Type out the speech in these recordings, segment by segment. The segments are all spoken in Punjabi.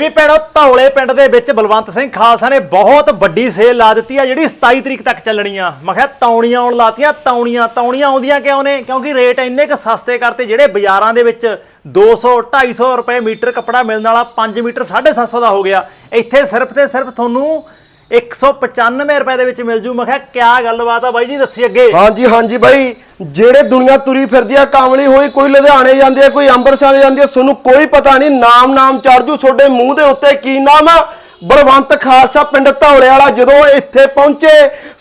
ਵੀ ਭੈਣੋ, ਧੌਲੇ ਪਿੰਡ ਦੇ ਵਿੱਚ ਬਲਵੰਤ ਸਿੰਘ ਖਾਲਸਾ ਨੇ ਬਹੁਤ ਵੱਡੀ ਸੇਲ ਲਾ ਦਿੱਤੀ ਆ, ਜਿਹੜੀ 27 ਤਰੀਕ ਤੱਕ ਚੱਲਣੀ ਆ ਮੈਂ ਕਿਹਾ, ਤੌਣੀਆਂ ਆਉਣ ਲਾਤੀਆਂ, ਤੌਣੀਆਂ ਤੌਣੀਆਂ ਆਉਂਦੀਆਂ ਕਿਉਂ ਨੇ? ਕਿਉਂਕਿ ਰੇਟ ਇੰਨੇ ਕ ਸਸਤੇ ਕਰਤੇ, ਜਿਹੜੇ ਬਾਜ਼ਾਰਾਂ ਦੇ ਵਿੱਚ 200 250 ਰੁਪਏ ਮੀਟਰ ਕੱਪੜਾ ਮਿਲਣ ਵਾਲਾ 5 ਮੀਟਰ 750 ਦਾ ਹੋ ਗਿਆ। ਇੱਥੇ ਸਿਰਫ ਤੇ ਸਿਰਫ ਤੁਹਾਨੂੰ 195 ਰੁਪਏ ਦੇ ਵਿੱਚ ਮਿਲ ਜੂ। ਮੈਂ ਕਿਹਾ, ਕਿਆ ਗੱਲਬਾਤ ਆ ਬਾਈ ਜੀ, ਦੱਸੀ ਅੱਗੇ। ਹਾਂਜੀ ਹਾਂਜੀ ਬਾਈ। ਜਿਹੜੇ ਦੁਨੀਆ ਤੁਰੀ ਫਿਰਦੀ ਆ, ਕਾਮਲੀ ਹੋਈ, ਕੋਈ ਲੁਧਿਆਣੇ ਜਾਂਦੀ ਆ, ਕੋਈ ਅੰਮ੍ਰਿਤਸਰ ਜਾਂਦੀ ਆ, ਤੁਹਾਨੂੰ ਕੋਈ ਪਤਾ ਨਹੀਂ ਨਾਮ ਨਾਮ ਚੜ ਜੂ। ਤੁਹਾਡੇ ਮੂੰਹ ਦੇ ਉੱਤੇ ਕੀ ਨਾਮ ਆ? ਬਲਵੰਤ ਖਾਲਸਾ ਪਿੰਡ ਧੌਲੇ ਵਾਲਾ ਜਦੋਂ ਇੱਥੇ ਪਹੁੰਚੇ,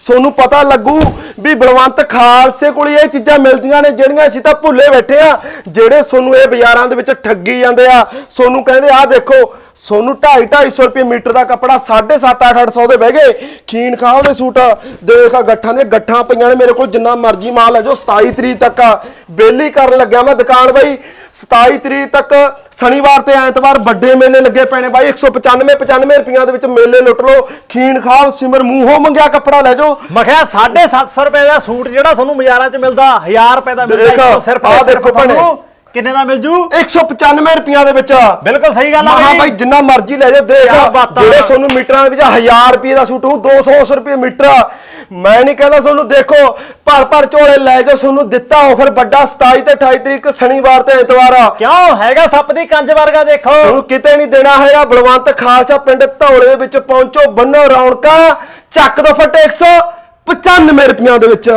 ਤੁਹਾਨੂੰ ਪਤਾ ਲੱਗੂ ਵੀ ਬਲਵੰਤ ਖਾਲਸੇ ਕੋਲ ਇਹ ਚੀਜ਼ਾਂ ਮਿਲਦੀਆਂ ਨੇ, ਜਿਹੜੀਆਂ ਅਸੀਂ ਤਾਂ ਭੁੱਲੇ ਬੈਠੇ ਆ। ਜਿਹੜੇ ਤੁਹਾਨੂੰ ਇਹ ਬਾਜ਼ਾਰਾਂ ਦੇ ਵਿੱਚ ਠੱਗੀ ਜਾਂਦੇ ਆ ਸੋਨੂੰ ਕਹਿੰਦੇ ਆ ਦੇਖੋ ਸੋਨੂੰ 2.5 250 ਰੁਪਏ ਮੀਟਰ ਦਾ ਕੱਪੜਾ 7.5 800 ਦੇ ਬਹਿ ਗਏ। ਖੀਨ ਖਾਓ ਦੇ ਸੂਟ। ਦੇਖ ਆ ਗੱਠਾਂ ਦੇ ਗੱਠਾਂ ਪਈਆਂ ਨੇ ਮੇਰੇ ਕੋਲ ਜਿੰਨਾ ਮਰਜ਼ੀ ਮਾਲ ਹੈ ਜੋ 27 ਤਰੀਕ ਤੱਕ ਆ। ਬੇਲੀ ਕਰਨ ਲੱਗਿਆ ਮੈਂ ਦੁਕਾਨ ਬਾਈ। 27 ਤਰੀਕ ਤੱਕ ਸ਼ਨੀਵਾਰ ਤੇ ਐਤਵਾਰ ਵੱਡੇ ਮੇਲੇ ਲੱਗੇ ਪਏ ਨੇ ਬਾਈ। 195 95 ਰੁਪਈਆਂ ਦੇ ਵਿੱਚ ਮੇਲੇ ਲੁੱਟ ਲਓ। ਖੀਨ ਖਾਓ ਸਿਮਰ ਮੂੰਹੋਂ ਮੰਗਿਆ ਕੱਪੜਾ ਲੈ ਜਾਓ। ਮੈਂ ਕਿਹਾ 750 ਰੁਪਏ ਦਾ ਸੂਟ ਜਿਹੜਾ ਤੁਹਾਨੂੰ ਬਾਜ਼ਾਰਾਂ 'ਚ ਮਿਲਦਾ 1000 ਰੁਪਏ ਦਾ ਮਿਲਦਾ ਸਿਰਫ ਸਿਰਫ ਦੇਖੋ। ਤੁਹਾਨੂੰ ਕਿੰਨੇ ਦਾ ਮਿਲ ਜੂ 195 ਰੁਪਈਆਂ ਦੇ ਵਿੱਚ। ਬਿਲਕੁਲ ਸਹੀ ਗੱਲ ਆ ਮਹਾ ਬਾਈ। ਜਿੰਨਾ ਮਰਜ਼ੀ ਲੈ ਜਾਓ ਦੇਖ। ਕਿਆ ਬਾਤਾਂ। ਜਿਹੜੇ ਤੁਹਾਨੂੰ ਮੀਟਰਾਂ ਦੇ ਵਿੱਚ 1000 ਰੁਪਏ ਦਾ ਸੂਟ ਹੋਊ 200 ਰੁਪਏ ਮੀਟਰ ਆ। ਮੈਂ ਨਹੀਂ ਕਹਿੰਦਾ ਤੁਹਾਨੂੰ ਦੇਖੋ ਭਰ ਭਰ ਝੋਲੇ ਲੈ ਜਾਓ ਤੁਹਾਨੂੰ ਦਿੱਤਾ ਆਫਰ ਵੱਡਾ 27 ਤੇ 28 ਤਰੀਕ ਸ਼ਨੀਵਾਰ ਤੇ ਐਤਵਾਰ ਆ। ਕਿਉਂ? ਹੈਗਾ ਸੱਪ ਦੀ ਕੰਜ ਵਰਗਾ ਦੇਖੋ। ਤੁਹਾਨੂੰ ਕਿਤੇ ਨਹੀਂ ਦੇਣਾ ਹੈਗਾ ਬਲਵੰਤ ਖਾਲਸਾ ਪਿੰਡ ਧੌਲੇ ਵਿੱਚ ਪਹੁੰਚੋ ਬੰਨੋ ਰੌਣਕਾਂ। ਚੱਕ ਦੋ ਫਟ 195 ਰੁਪਈਆਂ ਦੇ ਵਿੱਚ।